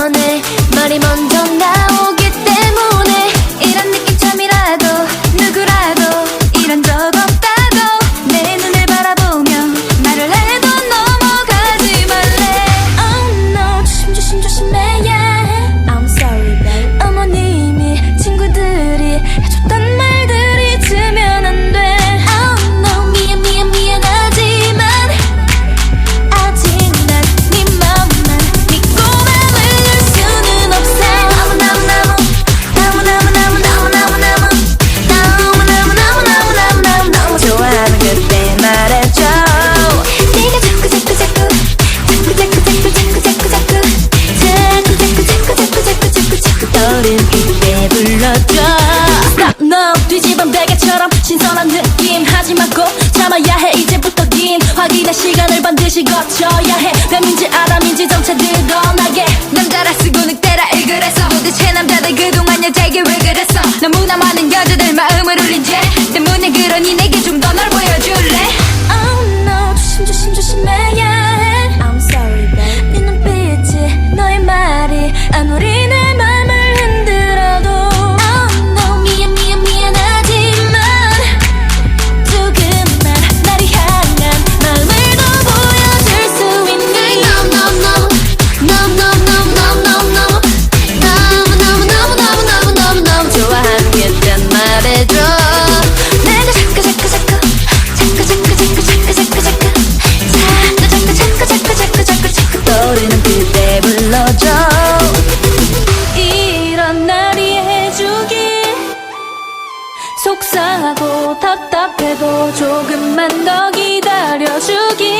전에 말이 먼저 나오 마지막고 참아야 해. 이제부터 긴 확인의 시간을 반드시 거쳐야 해내 민지 아람인지 점차 드러나게. 남자라 쓰고 늑대라 읽으랬어 도대체 남자들 그동안 여자에게 왜 그랬어? 너무나 많은 여자들 마음을 울린 죄. 이런 날이 해주길. 속상하고 답답해도 조금만 더 기다려주기엔